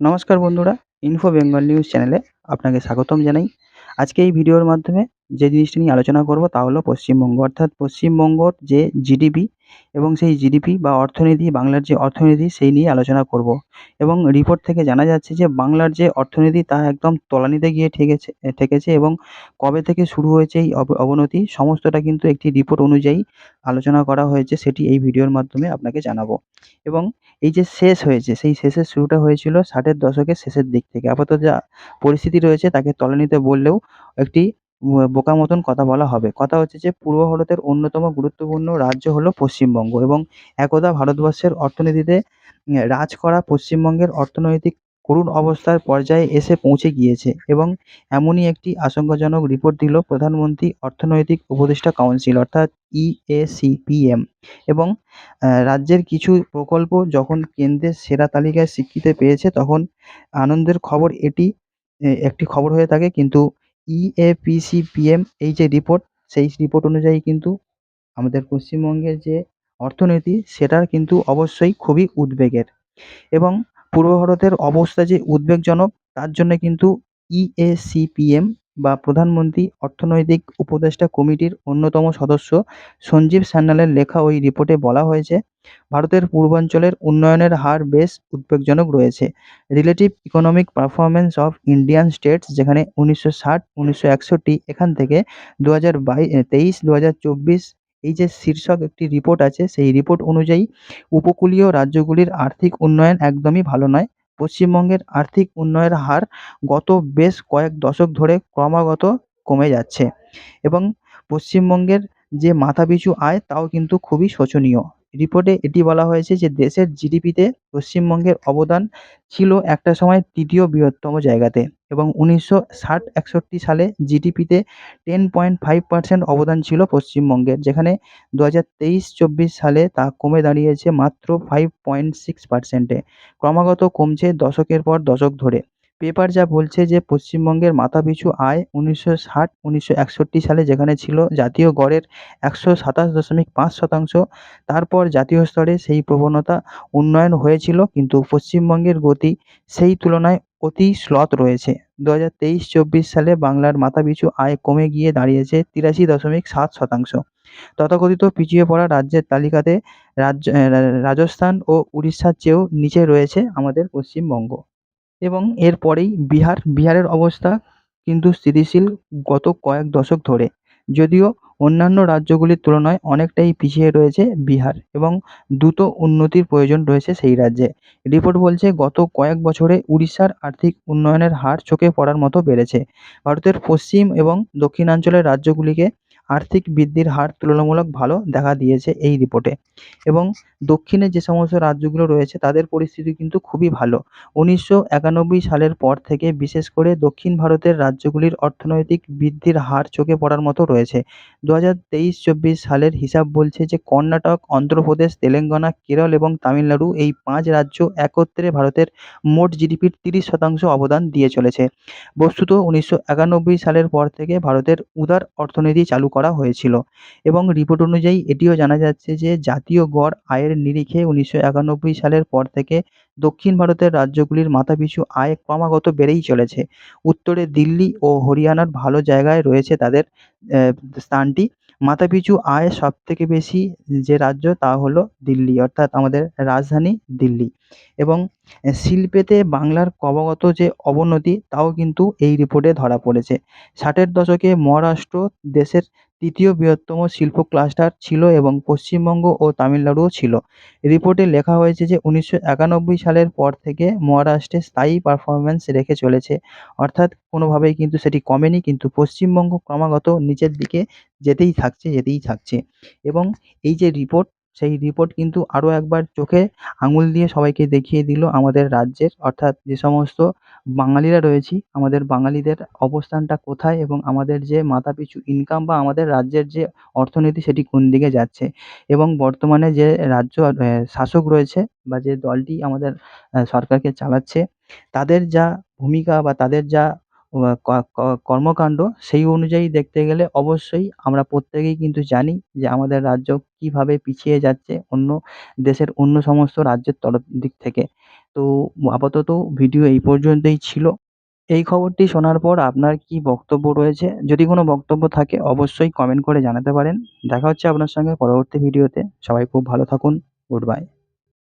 নমস্কার বন্ধুরা info Bengal news চ্যানেলে আপনাকে স্বাগতম জানাই। আজকে এই ভিডিওর মাধ্যমে যে জিনিসটি নিয়ে আলোচনা করব তা হলো পশ্চিমবঙ্গ। অর্থাৎ পশ্চিমবঙ্গর যে জিডিপি এবং সেই জিডিপি বা অর্থনীতি, বাংলার যে অর্থনীতি সেই নিয়ে আলোচনা করব। এবং রিপোর্ট থেকে জানা যাচ্ছে যে বাংলার যে অর্থনীতি তা একদম তলানিতে গিয়ে ঠেকেছে ঠেকেছে এবং কবে থেকে শুরু হয়েছে এই অবনতি সমস্তটা কিন্তু একটি রিপোর্ট অনুযায়ী আলোচনা করা হয়েছে, সেটি এই ভিডিওর মাধ্যমে আপনাকে জানাব। এবং এই যে শেষ হয়েছে, সেই শেষের শুরুটা হয়েছিল ষাটের দশকের শেষের দিক থেকে। আপাতত যা পরিস্থিতি রয়েছে তাকে তলানিতে বললেও একটি বোকার মতন কথা বলা হবে। কথা হচ্ছে যে, পূর্ব ভারতের অন্যতম গুরুত্বপূর্ণ রাজ্য হল পশ্চিমবঙ্গ এবং একদা ভারতবর্ষের অর্থনীতিতে রাজ করা পশ্চিমবঙ্গের অর্থনৈতিক করুণ অবস্থার পর্যায়ে এসে পৌঁছে গিয়েছে এবং এমনই একটি আশঙ্কাজনক রিপোর্ট দিল প্রধানমন্ত্রী অর্থনৈতিক উপদেষ্টা কাউন্সিল অর্থাৎ ইএসিপিএম এবং রাজ্যের কিছু প্রকল্প যখন কেন্দ্রের সেরা তালিকায় স্বীকৃতি পেয়েছে তখন আনন্দের খবর এটি একটি খবর হয়ে থাকে। কিন্তু ইএপিসিপিএম এই যে রিপোর্ট সেই রিপোর্ট অনুযায়ী কিন্তু আমাদের পশ্চিমবঙ্গের যে অর্থনীতি, সেটার কিন্তু অবশ্যই খুবই উদ্বেগের। এবং পূর্ব ভারতের অবস্থা যে উদ্বেগজনক, তার জন্যে কিন্তু ইএসিপিএম বা প্রধানমন্ত্রী অর্থনৈতিক উপদেষ্টা কমিটির অন্যতম সদস্য সঞ্জীব সান্যালের লেখা ওই রিপোর্টে বলা হয়েছে, ভারতের পূর্বাঞ্চলের উন্নয়নের হার বেশ উদ্বেগজনক রয়েছে। Relative economic performance of Indian states যেখানে উনিশশো ষাট, উনিশশো একষট্টি এখান থেকে দু হাজার বাই তেইশ, দু হাজার চব্বিশ এই যে শীর্ষক একটি রিপোর্ট আছে, সেই রিপোর্ট অনুযায়ী উপকূলীয় রাজ্যগুলির আর্থিক উন্নয়ন একদমই ভালো নয়। পশ্চিমবঙ্গের আর্থিক উন্নয়নের হার গত বেশ কয়েক দশক ধরে ক্রমাগত কমে যাচ্ছে এবং পশ্চিমবঙ্গের যে মাথাপিছু আয়, তাও কিন্তু খুবই শোচনীয়। রিপোর্টে এটি বলা হয়েছে যে দেশের জিডিপিতে পশ্চিমবঙ্গের অবদান ছিল একটা সময় তৃতীয় বৃহত্তম জায়গাতে এবং উনিশশো ষাট একষট্টি সালে জিডিপিতে টেন পয়েন্ট ফাইভ পার্সেন্ট অবদান ছিল পশ্চিমবঙ্গের, যেখানে দু হাজার তেইশ চব্বিশ সালে তা কমে দাঁড়িয়েছে মাত্র ফাইভ পয়েন্ট সিক্স পার্সেন্টে ক্রমাগত কমছে দশকের পর দশক ধরে। পেপার যা বলছে যে পশ্চিমবঙ্গের মাথাপিছু আয় উনিশশো ষাট, উনিশশো একষট্টি সালে যেখানে ছিল জাতীয় গড়ের একশো সাতাশ দশমিক পাঁচ শতাংশ, তারপর জাতীয় স্তরে সেই প্রবণতা উন্নয়ন হয়েছিল, কিন্তু পশ্চিমবঙ্গের গতি সেই তুলনায় অতি শ্লথ রয়েছে। দু হাজার তেইশ চব্বিশ সালে বাংলার মাথাপিছু আয় কমে গিয়ে দাঁড়িয়েছে তিরাশি দশমিক সাত শতাংশ। তথাকথিত পিছিয়ে পড়া রাজ্যের তালিকাতে রাজ্য রাজস্থান ও উড়িষ্যার চেয়েও নিচে রয়েছে আমাদের পশ্চিমবঙ্গ। এবং এর পরেই বিহার, বিহারের অবস্থা কিন্তু স্থিতিশীল গত কয়েক দশক ধরে। যদিও অন্যান্য রাজ্যগুলির তুলনায় অনেকটাই পিছিয়ে রয়েছে বিহার এবং দ্রুত উন্নতির প্রয়োজন রয়েছে সেই রাজ্যে। রিপোর্ট বলছে, গত কয়েক বছরে উড়িষ্যার আর্থিক উন্নয়নের হার চোখে পড়ার মতো বেড়েছে। ভারতের পশ্চিম এবং দক্ষিণাঞ্চলের রাজ্যগুলিকে আর্থিক বৃদ্ধির হার তুলনামূলক ভালো দেখা দিয়েছে এই রিপোর্টে। এবং দক্ষিণে যে সমস্ত রাজ্যগুলো রয়েছে, তাদের পরিস্থিতি কিন্তু খুবই ভালো। উনিশশো একানব্বই সালের পর থেকে বিশেষ করে দক্ষিণ ভারতের রাজ্যগুলির অর্থনৈতিক বৃদ্ধির হার চোখে পড়ার মতো রয়েছে। দু হাজার তেইশ চব্বিশ সালের হিসাব বলছে যে, কর্ণাটক, অন্ধ্রপ্রদেশ, তেলেঙ্গানা, কেরল এবং তামিলনাড়ু এই পাঁচ রাজ্য একত্রে ভারতের মোট জিডিপির তিরিশ শতাংশ অবদান দিয়ে চলেছে। বস্তুত উনিশশো একানব্বই সালের পর থেকে ভারতের উদার অর্থনীতি চালু করা হয়েছিল। এবং রিপোর্ট অনুযায়ী এটিও জানা যাচ্ছে যে জাতীয় গড় আয়ের নিরিখে উনিশশো একানব্বই সালের পর থেকে দক্ষিণ ভারতের রাজ্যগুলির মাথাপিছু আয় ক্রমাগত বেড়েই চলেছে। উত্তরে দিল্লি ও হরিয়ানার ভালো জায়গায় রয়েছে তাদের স্থানটি। মাথাপিছু আয় সব থেকে বেশি যে রাজ্য তা হলো দিল্লি, অর্থাৎ আমাদের রাজধানী দিল্লি। এবং শিল্পেতে বাংলার ক্রমাগত যে অবনতি, তাও কিন্তু এই রিপোর্টে ধরা পড়েছে। ষাটের দশকে মহারাষ্ট্র দেশের তৃতীয় বৃহত্তম শিল্প ক্লাস্টার ছিল এবং পশ্চিমবঙ্গ ও তামিলনাড়ুও ছিল। রিপোর্টে লেখা হয়েছে যে, উনিশশো একানব্বই সালের পর থেকে মহারাষ্ট্রে স্থায়ী পারফরমেন্স রেখে চলেছে। অর্থাৎ কোনোভাবেই কিন্তু সেটি কমেনি, কিন্তু পশ্চিমবঙ্গ ক্রমাগত নিচের দিকে যেতেই থাকছে যেতেই থাকছে। এবং এই যে রিপোর্ট সেই রিপোর্ট কিন্তু আরও একবার চোখে আঙুল দিয়ে সবাইকে দেখিয়ে দিল আমাদের রাজ্যের। অর্থাৎ যে সমস্ত বাঙালিরা রয়েছি, আমাদের বাঙালিদের অবস্থানটা কোথায় এবং আমাদের যে মাথাপিছু ইনকাম বা আমাদের রাজ্যের যে অর্থনীতি সেটি কোন দিকে যাচ্ছে এবং বর্তমানে যে রাজ্য শাসক রয়েছে বা যে দলটি আমাদের সরকারকে চালাচ্ছে, তাদের যা ভূমিকা বা তাদের যা কর্মকাণ্ড সেই অনুযায়ী দেখতে গেলে অবশ্যই আমরা প্রত্যেকেই কিন্তু জানি যে আমাদের রাজ্য কীভাবে পিছিয়ে যাচ্ছে অন্য দেশের অন্য সমস্ত রাজ্যের তরফ দিক থেকে। তো আপাতত ভিডিও এই পর্যন্তই ছিল। এই খবরটি শোনার পর আপনার কি বক্তব্য রয়েছে? যদি কোনো বক্তব্য থাকে অবশ্যই কমেন্ট করে জানাতে পারেন। দেখা হচ্ছে আপনার সঙ্গে পরবর্তী ভিডিওতে। সবাই খুব ভালো থাকুন। Good bye.